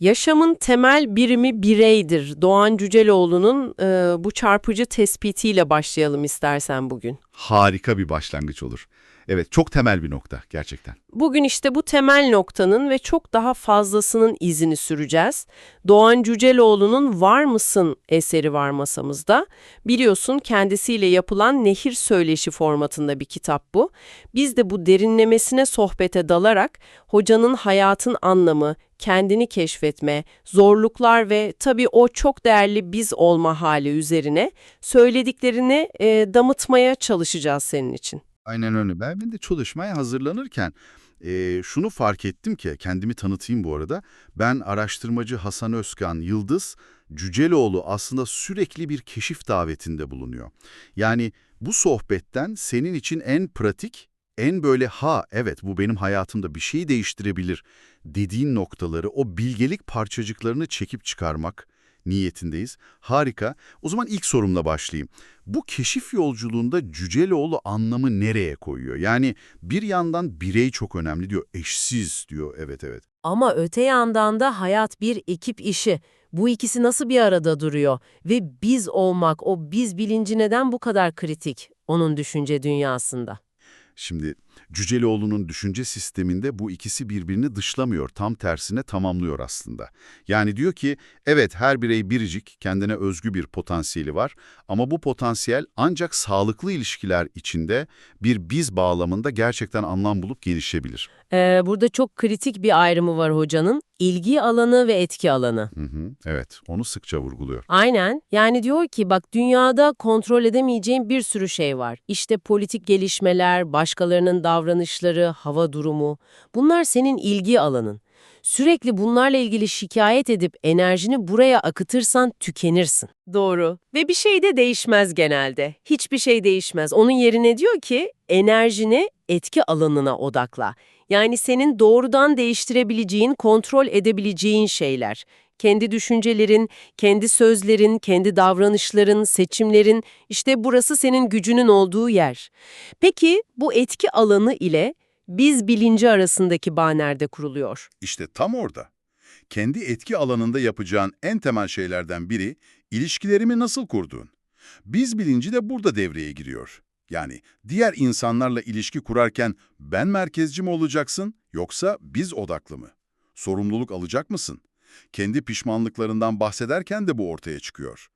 Yaşamın temel birimi bireydir. Doğan Cüceloğlu'nun e, bu çarpıcı tespitiyle başlayalım istersen bugün. Harika bir başlangıç olur. Evet, çok temel bir nokta gerçekten. Bugün işte bu temel noktanın ve çok daha fazlasının izini süreceğiz. Doğan Cüceloğlu'nun Var mısın eseri var masamızda. Biliyorsun kendisiyle yapılan Nehir Söyleşi formatında bir kitap bu. Biz de bu derinlemesine sohbete dalarak hocanın hayatın anlamı, kendini keşfetme, zorluklar ve tabii o çok değerli biz olma hali üzerine söylediklerini e, damıtmaya çalışacağız senin için. Aynen öyle. Ben de çalışmaya hazırlanırken e, şunu fark ettim ki, kendimi tanıtayım bu arada. Ben araştırmacı Hasan Özkan Yıldız, Cüceloğlu aslında sürekli bir keşif davetinde bulunuyor. Yani bu sohbetten senin için en pratik, en böyle ha evet bu benim hayatımda bir şeyi değiştirebilir dediğin noktaları, o bilgelik parçacıklarını çekip çıkarmak niyetindeyiz. Harika. O zaman ilk sorumla başlayayım. Bu keşif yolculuğunda Cüceloğlu anlamı nereye koyuyor? Yani bir yandan birey çok önemli diyor, eşsiz diyor. Evet evet. Ama öte yandan da hayat bir ekip işi. Bu ikisi nasıl bir arada duruyor? Ve biz olmak, o biz bilinci neden bu kadar kritik onun düşünce dünyasında? Şimdi Cüceloğlu'nun düşünce sisteminde bu ikisi birbirini dışlamıyor, tam tersine tamamlıyor aslında. Yani diyor ki, evet her birey biricik, kendine özgü bir potansiyeli var ama bu potansiyel ancak sağlıklı ilişkiler içinde bir biz bağlamında gerçekten anlam bulup gelişebilir. Ee, burada çok kritik bir ayrımı var hocanın. İlgi alanı ve etki alanı. Hı hı, evet, onu sıkça vurguluyor. Aynen. Yani diyor ki bak dünyada kontrol edemeyeceğin bir sürü şey var. İşte politik gelişmeler, başkalarının davranışları, hava durumu. Bunlar senin ilgi alanın. Sürekli bunlarla ilgili şikayet edip enerjini buraya akıtırsan tükenirsin. Doğru. Ve bir şey de değişmez genelde. Hiçbir şey değişmez. Onun yerine diyor ki enerjini etki alanına odakla. Yani senin doğrudan değiştirebileceğin, kontrol edebileceğin şeyler. Kendi düşüncelerin, kendi sözlerin, kendi davranışların, seçimlerin, işte burası senin gücünün olduğu yer. Peki bu etki alanı ile biz bilinci arasındaki bağ nerede kuruluyor? İşte tam orada. Kendi etki alanında yapacağın en temel şeylerden biri, ilişkilerimi nasıl kurduğun. Biz bilinci de burada devreye giriyor. Yani diğer insanlarla ilişki kurarken ben merkezci mi olacaksın yoksa biz odaklı mı? Sorumluluk alacak mısın? Kendi pişmanlıklarından bahsederken de bu ortaya çıkıyor.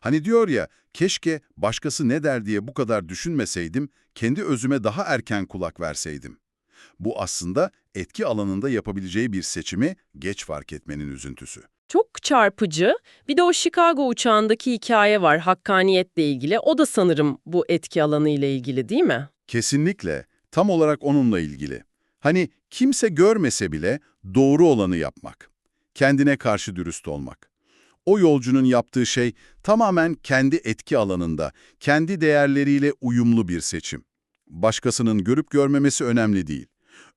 Hani diyor ya, keşke başkası ne der diye bu kadar düşünmeseydim, kendi özüme daha erken kulak verseydim. Bu aslında etki alanında yapabileceği bir seçimi geç fark etmenin üzüntüsü. Çok çarpıcı. Bir de o Chicago uçağındaki hikaye var hakkaniyetle ilgili. O da sanırım bu etki alanı ile ilgili değil mi? Kesinlikle, tam olarak onunla ilgili. Hani kimse görmese bile doğru olanı yapmak. Kendine karşı dürüst olmak. O yolcunun yaptığı şey tamamen kendi etki alanında, kendi değerleriyle uyumlu bir seçim. Başkasının görüp görmemesi önemli değil.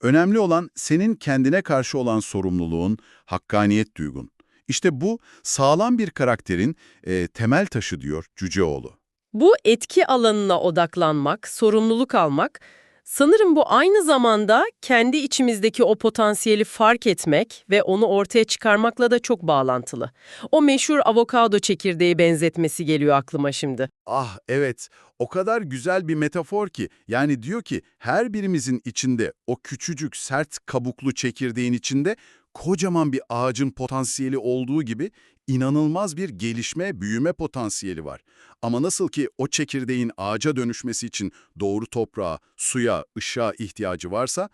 Önemli olan senin kendine karşı olan sorumluluğun, hakkaniyet duygun. İşte bu sağlam bir karakterin e, temel taşı diyor Cüceoğlu. Bu etki alanına odaklanmak, sorumluluk almak, sanırım bu aynı zamanda kendi içimizdeki o potansiyeli fark etmek ve onu ortaya çıkarmakla da çok bağlantılı. O meşhur avokado çekirdeği benzetmesi geliyor aklıma şimdi. Ah evet, o kadar güzel bir metafor ki. Yani diyor ki her birimizin içinde o küçücük sert kabuklu çekirdeğin içinde kocaman bir ağacın potansiyeli olduğu gibi inanılmaz bir gelişme, büyüme potansiyeli var. Ama nasıl ki o çekirdeğin ağaca dönüşmesi için doğru toprağa, suya, ışığa ihtiyacı varsa,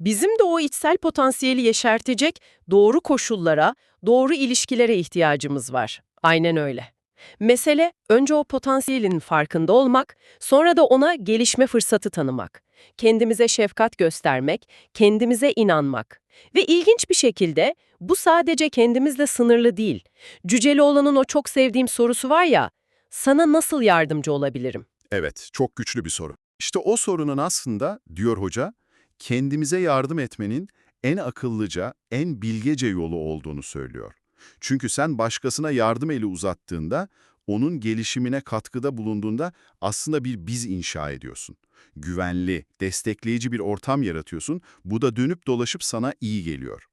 Bizim de o içsel potansiyeli yeşertecek doğru koşullara, doğru ilişkilere ihtiyacımız var. Aynen öyle. Mesele önce o potansiyelin farkında olmak, sonra da ona gelişme fırsatı tanımak. Kendimize şefkat göstermek, kendimize inanmak. Ve ilginç bir şekilde bu sadece kendimizle sınırlı değil. Cüceloğlu'nun o çok sevdiğim sorusu var ya, sana nasıl yardımcı olabilirim? evet çok güçlü bir soru. İşte o sorunun aslında, diyor hoca, kendimize yardım etmenin en akıllıca, en bilgece yolu olduğunu söylüyor. Çünkü sen başkasına yardım eli uzattığında, onun gelişimine katkıda bulunduğunda aslında bir biz inşa ediyorsun. Güvenli, destekleyici bir ortam yaratıyorsun, bu da dönüp dolaşıp sana iyi geliyor.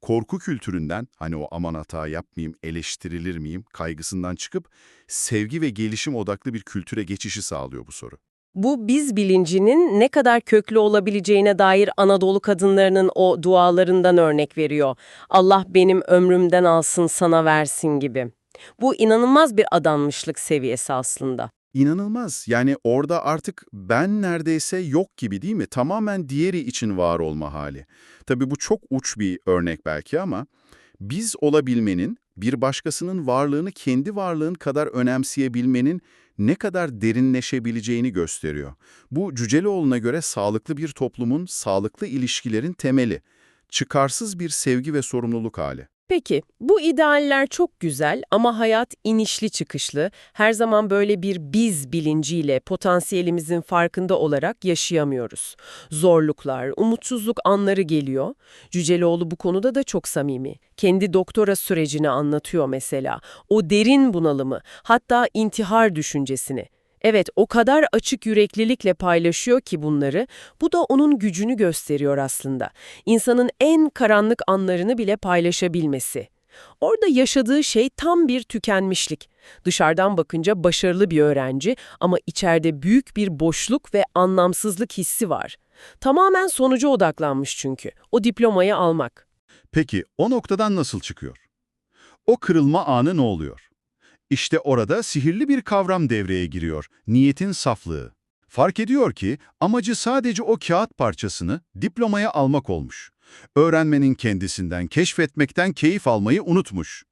korku kültüründen, hani o aman hata yapmayayım, eleştirilir miyim kaygısından çıkıp sevgi ve gelişim odaklı bir kültüre geçişi sağlıyor bu soru. Bu biz bilincinin ne kadar köklü olabileceğine dair Anadolu kadınlarının o dualarından örnek veriyor. Allah benim ömrümden alsın sana versin gibi. Bu inanılmaz bir adanmışlık seviyesi aslında. İnanılmaz. Yani orada artık ben neredeyse yok gibi değil mi? Tamamen diğeri için var olma hali. Tabii bu çok uç bir örnek belki ama biz olabilmenin, bir başkasının varlığını kendi varlığın kadar önemseyebilmenin ne kadar derinleşebileceğini gösteriyor. Bu Cüceloğlu'na göre sağlıklı bir toplumun sağlıklı ilişkilerin temeli. Çıkarsız bir sevgi ve sorumluluk hali. Peki, bu idealler çok güzel ama hayat inişli çıkışlı, her zaman böyle bir biz bilinciyle potansiyelimizin farkında olarak yaşayamıyoruz. Zorluklar, umutsuzluk anları geliyor. Cüceloğlu bu konuda da çok samimi. Kendi doktora sürecini anlatıyor mesela. O derin bunalımı, hatta intihar düşüncesini. Evet, o kadar açık yüreklilikle paylaşıyor ki bunları, bu da onun gücünü gösteriyor aslında. İnsanın en karanlık anlarını bile paylaşabilmesi. Orada yaşadığı şey tam bir tükenmişlik. Dışarıdan bakınca başarılı bir öğrenci ama içeride büyük bir boşluk ve anlamsızlık hissi var. Tamamen sonuca odaklanmış çünkü. O diplomayı almak. Peki o noktadan nasıl çıkıyor? O kırılma anı ne oluyor? İşte orada sihirli bir kavram devreye giriyor, niyetin saflığı. Fark ediyor ki amacı sadece o kağıt parçasını diplomaya almak olmuş. Öğrenmenin kendisinden, keşfetmekten keyif almayı unutmuş.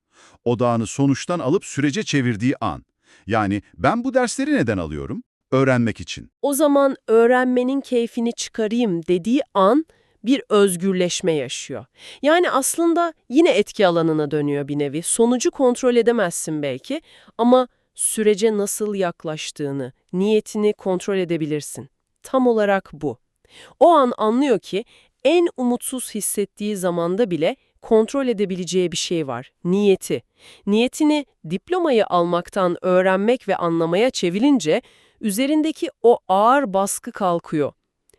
Odağını sonuçtan alıp sürece çevirdiği an. Yani ben bu dersleri neden alıyorum? Öğrenmek için. O zaman öğrenmenin keyfini çıkarayım dediği an bir özgürleşme yaşıyor. Yani aslında yine etki alanına dönüyor bir nevi. Sonucu kontrol edemezsin belki ama sürece nasıl yaklaştığını, niyetini kontrol edebilirsin. Tam olarak bu. O an anlıyor ki en umutsuz hissettiği zamanda bile kontrol edebileceği bir şey var. Niyeti. Niyetini diplomayı almaktan öğrenmek ve anlamaya çevirince üzerindeki o ağır baskı kalkıyor.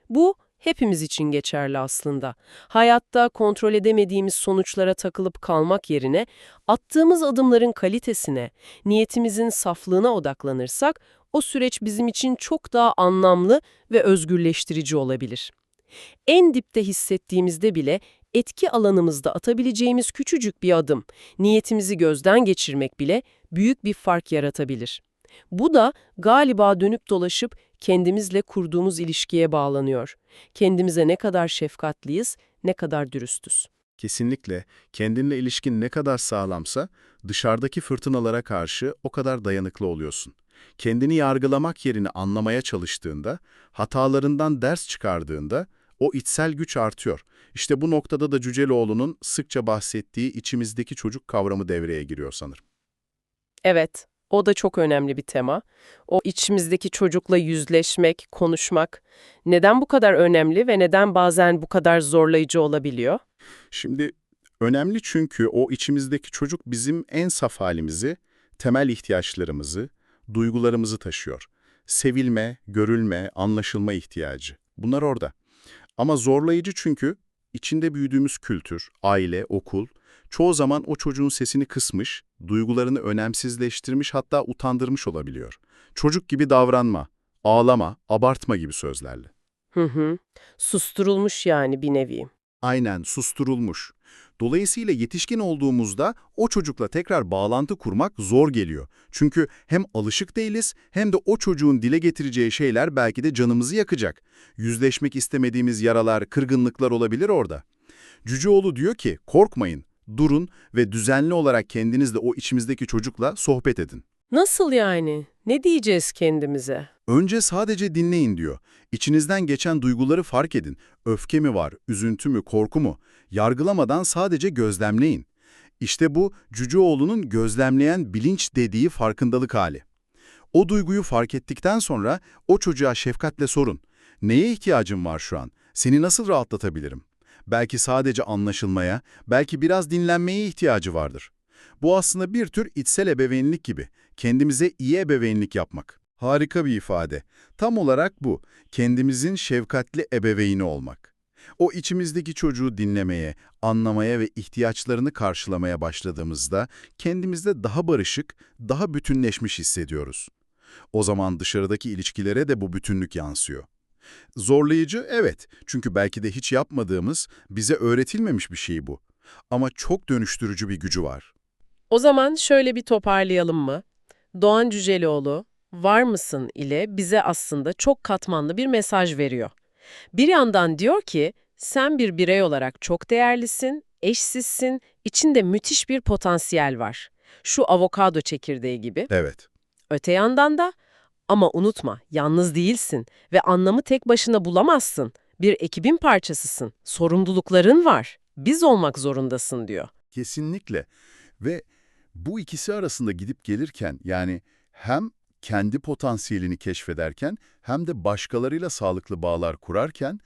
Bu hepimiz için geçerli aslında. Hayatta kontrol edemediğimiz sonuçlara takılıp kalmak yerine attığımız adımların kalitesine, niyetimizin saflığına odaklanırsak o süreç bizim için çok daha anlamlı ve özgürleştirici olabilir. En dipte hissettiğimizde bile etki alanımızda atabileceğimiz küçücük bir adım, niyetimizi gözden geçirmek bile büyük bir fark yaratabilir. Bu da galiba dönüp dolaşıp kendimizle kurduğumuz ilişkiye bağlanıyor. Kendimize ne kadar şefkatliyiz, ne kadar dürüstüz. Kesinlikle kendinle ilişkin ne kadar sağlamsa dışarıdaki fırtınalara karşı o kadar dayanıklı oluyorsun. Kendini yargılamak yerine anlamaya çalıştığında, hatalarından ders çıkardığında o içsel güç artıyor. İşte bu noktada da Cüceloğlu'nun sıkça bahsettiği içimizdeki çocuk kavramı devreye giriyor sanırım. Evet, o da çok önemli bir tema. O içimizdeki çocukla yüzleşmek, konuşmak neden bu kadar önemli ve neden bazen bu kadar zorlayıcı olabiliyor? Şimdi önemli çünkü o içimizdeki çocuk bizim en saf halimizi, temel ihtiyaçlarımızı, duygularımızı taşıyor. Sevilme, görülme, anlaşılma ihtiyacı. Bunlar orada. Ama zorlayıcı çünkü içinde büyüdüğümüz kültür, aile, okul çoğu zaman o çocuğun sesini kısmış, duygularını önemsizleştirmiş hatta utandırmış olabiliyor. Çocuk gibi davranma, ağlama, abartma gibi sözlerle. Hı hı. Susturulmuş yani bir nevi. Aynen susturulmuş. Dolayısıyla yetişkin olduğumuzda o çocukla tekrar bağlantı kurmak zor geliyor. Çünkü hem alışık değiliz hem de o çocuğun dile getireceği şeyler belki de canımızı yakacak. Yüzleşmek istemediğimiz yaralar, kırgınlıklar olabilir orada. Cüceoğlu diyor ki korkmayın, durun ve düzenli olarak kendinizle o içimizdeki çocukla sohbet edin. Nasıl yani? Ne diyeceğiz kendimize? Önce sadece dinleyin diyor. İçinizden geçen duyguları fark edin. Öfke mi var, üzüntü mü, korku mu? Yargılamadan sadece gözlemleyin. İşte bu Cüceoğlu'nun gözlemleyen bilinç dediği farkındalık hali. O duyguyu fark ettikten sonra o çocuğa şefkatle sorun. Neye ihtiyacın var şu an? Seni nasıl rahatlatabilirim? Belki sadece anlaşılmaya, belki biraz dinlenmeye ihtiyacı vardır. Bu aslında bir tür içsel ebeveynlik gibi. Kendimize iyi ebeveynlik yapmak. Harika bir ifade. Tam olarak bu. Kendimizin şefkatli ebeveyni olmak. O içimizdeki çocuğu dinlemeye, anlamaya ve ihtiyaçlarını karşılamaya başladığımızda kendimizde daha barışık, daha bütünleşmiş hissediyoruz. O zaman dışarıdaki ilişkilere de bu bütünlük yansıyor. Zorlayıcı evet çünkü belki de hiç yapmadığımız, bize öğretilmemiş bir şey bu. Ama çok dönüştürücü bir gücü var. O zaman şöyle bir toparlayalım mı? Doğan Cüceloğlu, var mısın ile bize aslında çok katmanlı bir mesaj veriyor. Bir yandan diyor ki, sen bir birey olarak çok değerlisin, eşsizsin, içinde müthiş bir potansiyel var. Şu avokado çekirdeği gibi. Evet. Öte yandan da, ama unutma, yalnız değilsin ve anlamı tek başına bulamazsın. Bir ekibin parçasısın, sorumlulukların var, biz olmak zorundasın diyor. Kesinlikle. Ve bu ikisi arasında gidip gelirken yani hem kendi potansiyelini keşfederken hem de başkalarıyla sağlıklı bağlar kurarken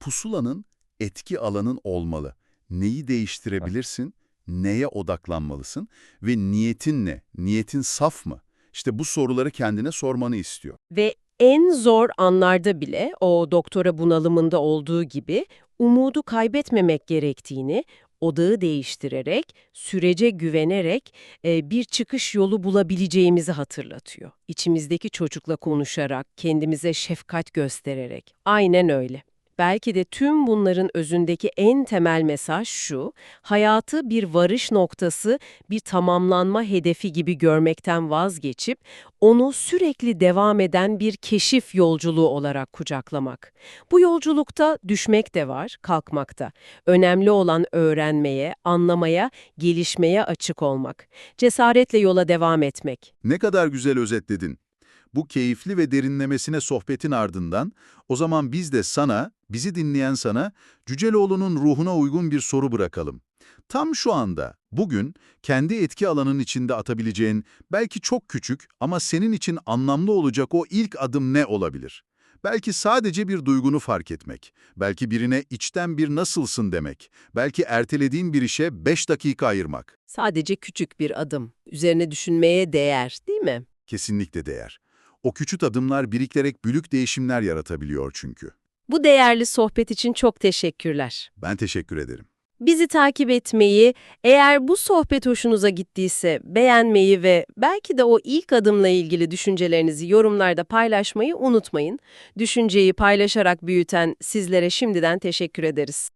pusulanın etki alanın olmalı. Neyi değiştirebilirsin, neye odaklanmalısın ve niyetin ne? Niyetin saf mı? İşte bu soruları kendine sormanı istiyor. Ve en zor anlarda bile o doktora bunalımında olduğu gibi umudu kaybetmemek gerektiğini, odağı değiştirerek, sürece güvenerek e, bir çıkış yolu bulabileceğimizi hatırlatıyor. İçimizdeki çocukla konuşarak, kendimize şefkat göstererek. Aynen öyle. Belki de tüm bunların özündeki en temel mesaj şu, hayatı bir varış noktası, bir tamamlanma hedefi gibi görmekten vazgeçip, onu sürekli devam eden bir keşif yolculuğu olarak kucaklamak. Bu yolculukta düşmek de var, kalkmak da. Önemli olan öğrenmeye, anlamaya, gelişmeye açık olmak. Cesaretle yola devam etmek. Ne kadar güzel özetledin. Bu keyifli ve derinlemesine sohbetin ardından o zaman biz de sana, bizi dinleyen sana Cüceloğlu'nun ruhuna uygun bir soru bırakalım. Tam şu anda, bugün kendi etki alanın içinde atabileceğin belki çok küçük ama senin için anlamlı olacak o ilk adım ne olabilir? Belki sadece bir duygunu fark etmek, belki birine içten bir nasılsın demek, belki ertelediğin bir işe 5 dakika ayırmak. Sadece küçük bir adım. Üzerine düşünmeye değer, değil mi? Kesinlikle değer. O küçük adımlar biriklerek büyük değişimler yaratabiliyor çünkü. Bu değerli sohbet için çok teşekkürler. Ben teşekkür ederim. Bizi takip etmeyi, eğer bu sohbet hoşunuza gittiyse beğenmeyi ve belki de o ilk adımla ilgili düşüncelerinizi yorumlarda paylaşmayı unutmayın. Düşünceyi paylaşarak büyüten sizlere şimdiden teşekkür ederiz.